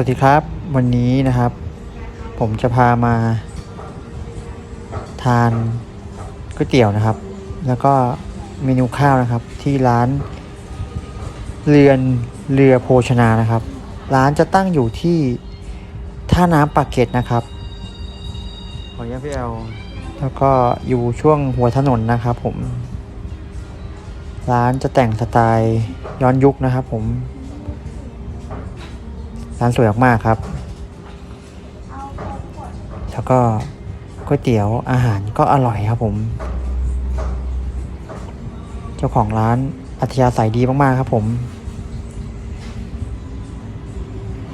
วัสดีครับวันนี้นะครับ ผมจะพามา ทานก๋วยเตี๋ยวนะครับ แล้วก็เมนูข้าวนะครับ ที่ร้านเรือนเรือโภชนานะครับ ร้านจะตั้งอยู่ที่ท่าน้ำปากเกร็ดนะครับขออนุญาตพี่แอลแล้วก็อยู่ช่วงหัวถนนนะครับ ผม ร้านจะแต่งสไตล์ย้อนยุคนะครับ ผม ร้านสวยมากๆครับ แล้วก็ก๋วยเตี๋ยวอาหารก็อร่อยครับผม เจ้าของร้านอัธยาศัยดีมากๆครับผม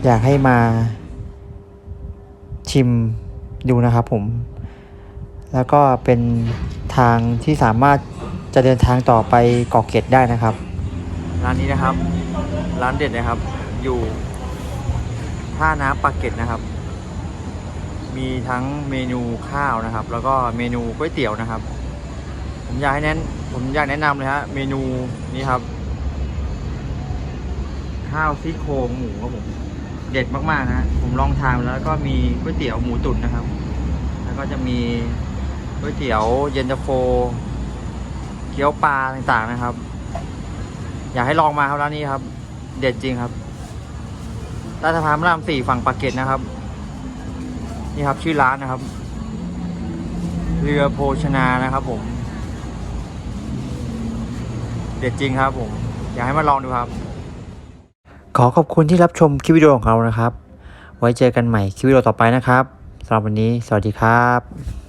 อยากให้มาชิมดูนะครับผม แล้วก็เป็นทางที่สามารถจะเดินทางต่อไปเกาะเกร็ดได้นะครับ ร้านนี้นะครับ ร้านเด็ดนะครับ อยู่ ท่าน้ำปากเกร็ดนะครับ มีทั้งเมนูข้าวนะครับ แล้วก็เมนูก๋วยเตี๋ยวนะครับ ผมอยากให้แนะนผมอยากแนะนำเลยฮะเมนูนี้ครับ ข้าวซี่โครงหมูครับผมเด็ดมากๆนะฮะผมลองทานแล้วก็มีก๋วยเตี๋ยวหมูตุ๋นนะครับ แล้วก็จะมีก๋วยเตี๋ยวเย็นตาโฟ เกี๊ยวปลาต่างๆนะครับ อยากให้ลองมาครับร้านนี้ครับ เด็ดจริงครับ ใต้สะพานพรรามสี่ฝั่งปากเกร็ดนะครับ นี่ครับชื่อร้านนะครับ เรือโภชนานะครับผม เด็ดจริงครับผม อยากให้มาลองดูครับ ขอขอบคุณที่รับชมคลิปวิดีโอของเรานะครับ ไว้เจอกันใหม่คลิปวิดีโอต่อไปนะครับสำหรับวันนี้ สวัสดีครับ